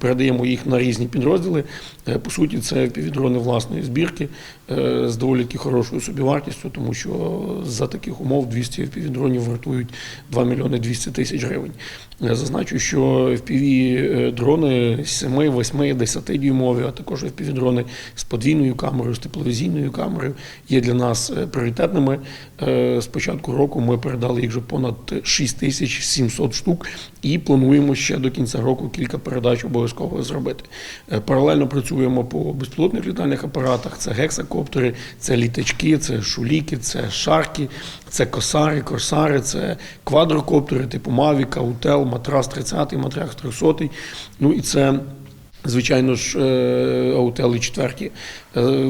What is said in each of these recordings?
передаємо їх на різні підрозділи. Е, По суті, це півдрони власної збірки е, з доволі таки хорошою собівартістю, тому що за таких умов 200 півдронів вартують 2 мільйони 200 тисяч гривень. Е, Зазначу, що FPV дрони 7, 8, 10 дюймові, а також FPV дрони з подвійною камерою, з тепловізійною камерою є для нас пріоритетними. З початку року ми передали їх вже понад 6700 штук і плануємо ще до кінця року кілька передач обов'язково зробити. Е, Паралельно працюємо по безпілотних літальних апаратах. Це гексакоптери, це літачки, це шуліки, це шарки, це косари, корсари, це квадрокоптери типу Мавіка, Утел, Матрас 30, Матрас 300. Ну і це. Звичайно ж, е, аутели четверті. Е,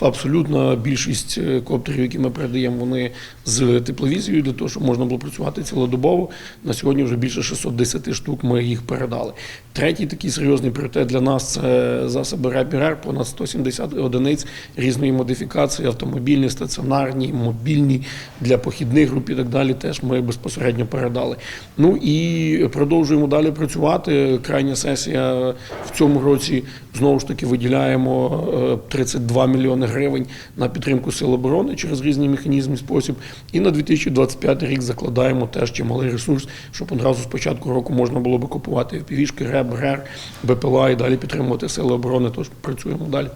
Абсолютна більшість е, коптерів, які ми передаємо, вони з тепловізією для того, щоб можна було працювати цілодобово. На сьогодні вже більше 610 штук ми їх передали. Третій такий серйозний пріоритет для нас це засоби РЕПІРЕР, понад 170 одиниць різної модифікації, автомобільні, стаціонарні, мобільні для похідних груп і так далі. Теж ми безпосередньо передали. Ну і продовжуємо далі працювати. Крайня сесія в цьому році знову ж таки виділяємо е, 32 мільйони гривень на підтримку сил оборони через різні механізми спосіб. І на 2025 рік закладаємо теж чималий ресурс, щоб одразу з початку року можна було би купувати півішки, РЕБ, РЕР, БПЛА і далі підтримувати сили оборони. Тож працюємо далі.